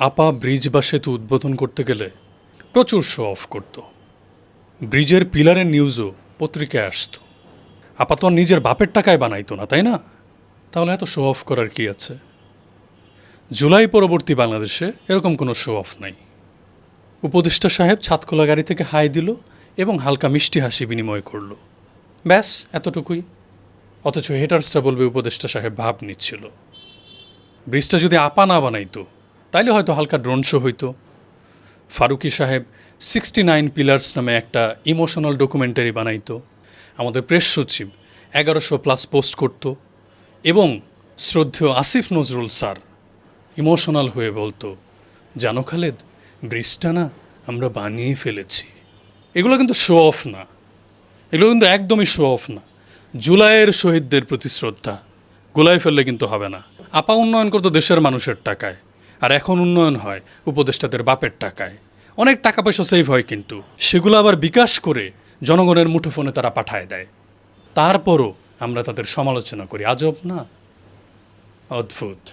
আপা ব্রিজ বা সেতু উদ্বোধন করতে গেলে প্রচুর শো অফ করত। ব্রিজের পিলারের নিউজও পত্রিকায় আসতো। আপা তো নিজের বাপের টাকায় বানাইতো না, তাই না? তাহলে এত শো অফ করার কি আছে? জুলাই পরবর্তী বাংলাদেশে এরকম কোনো শো অফ নাই। উপদেষ্টা সাহেব ছাদখোলা গাড়ি থেকে হাই দিল এবং হালকা মিষ্টি হাসি বিনিময় করল। ব্যাস, এতটুকুই। অথচ হেটার্সরা বলবে উপদেষ্টা সাহেব ভাব নিচ্ছিল। ব্রিজটা যদি আপা না বানাইতো তাইলে হয়তো হালকা ড্রোন শো হইতো। ফারুকি সাহেব সিক্সটি নাইন পিলার্স নামে একটা ইমোশনাল ডকুমেন্টারি বানাইতো। আমাদের প্রেস সচিব এগারোশো প্লাস পোস্ট করত এবং শ্রদ্ধেয় আসিফ নজরুল স্যার ইমোশনাল হয়ে বলতো, জানো খালেদ, ব্রিজটা না আমরা বানিয়ে ফেলেছি। এগুলো কিন্তু শো অফ না। এগুলো কিন্তু একদমই শো অফ না। জুলাইয়ের শহীদদের প্রতি শ্রদ্ধা। গোলাই ফেললে কিন্তু হবে না। আপা উন্নয়ন করতো দেশের মানুষের টাকায়। আর এখন উন্নয়ন হয় উপদেষ্টাদের বাপের টাকায়। অনেক টাকা পয়সা সেভ হয় কিন্তু। সেগুলো আবার বিকাশ করে জনগণের মুঠোফোনে তারা পাঠায় দেয়। তারপরও আমরা তাদের সমালোচনা করি। আজব না? অদ্ভুত।